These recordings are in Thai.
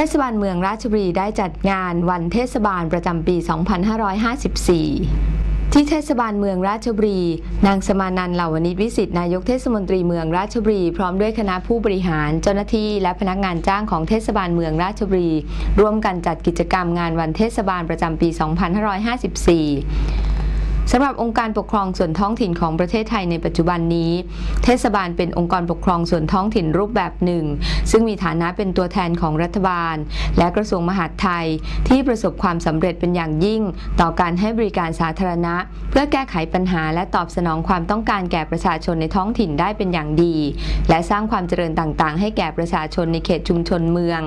ทศบาลเมืองราชบุรีได้จัดงานวันเทศบาลประจำปี 2554ที่เทศบาลเมืองราชบุรี นางสมานันเหล่าวณิชวิสิทธินายกเทศมนตรีเมืองราชบุรี พร้อมด้วยคณะผู้บริหาร เจ้าหน้าที่ และพนักงานจ้างของเทศบาลเมืองราชบุรี ร่วมกันจัดกิจกรรมงานวันเทศบาลประจำปี 2554 สำหรับองค์การปกครองส่วนท้องถิ่นของประเทศไทยในปัจจุบันนี้ เทศบาลเป็นองค์กรปกครองส่วนท้องถิ่นรูปแบบหนึ่ง ซึ่งมีฐานะเป็นตัวแทนของรัฐบาล และกระทรวงมหาดไทย ที่ประสบความสำเร็จเป็นอย่างยิ่ง ต่อการให้บริการสาธารณะ เพื่อแก้ไขปัญหาและตอบสนองความต้องการแก่ประชาชนในท้องถิ่นได้เป็นอย่างดี และสร้างความเจริญต่างๆ ให้แก่ประชาชนในเขตชุมชนเมือง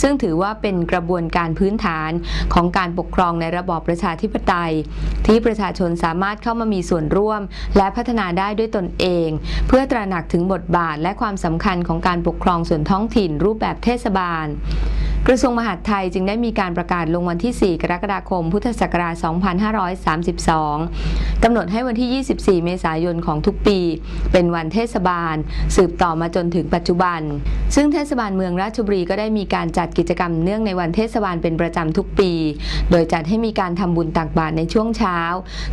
ซึ่งถือว่าเป็นกระบวนการพื้นฐานของการปกครองในระบอบประชาธิปไตย ที่ประชาชนสามารถเข้ามามีส่วนร่วม และพัฒนาได้ด้วยตนเอง เพื่อตระหนักถึงบทบาทและความสำคัญของการปกครองส่วนท้องถิ่นรูปแบบเทศบาล กระทรวงมหาดไทยจึงได้มีการประกาศลงวันที่ 4 กรกฎาคม พุทธศักราช 2532 กำหนดให้วันที่ 24 เมษายนของทุกปี เป็นวันเทศบาล สืบต่อมาจนถึงปัจจุบัน ซึ่งเทศบาลเมืองราชบุรีก็ได้มีการจัดกิจกรรมเนื่องในวันเทศบาลเป็นประจำทุกปี โดยจัดให้มีการทำบุญตักบาตรในช่วงเช้า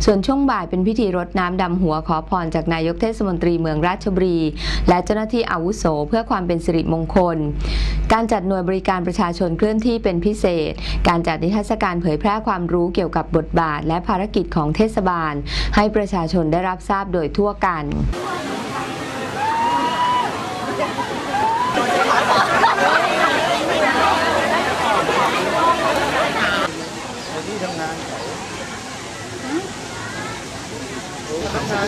ส่วนช่วงบ่ายเป็นพิธีรดน้ำดำหัวขอพรจากนายกเทศมนตรีเมืองราชบุรี และเจ้าหน้าที่อาวุโส เพื่อความเป็นสิริมงคล การจัดหน่วยบริการประชาชนชนเคลื่อนที่เป็นพิเศษ การจัดนิทรรศการเผยแพร่ความรู้เกี่ยวกับบทบาท และภารกิจของเทศบาล ให้ประชาชนได้รับทราบโดยทั่วกันที่ทำงานทำงาน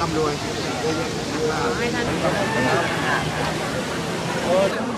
ร่ำรวยให้ท่าน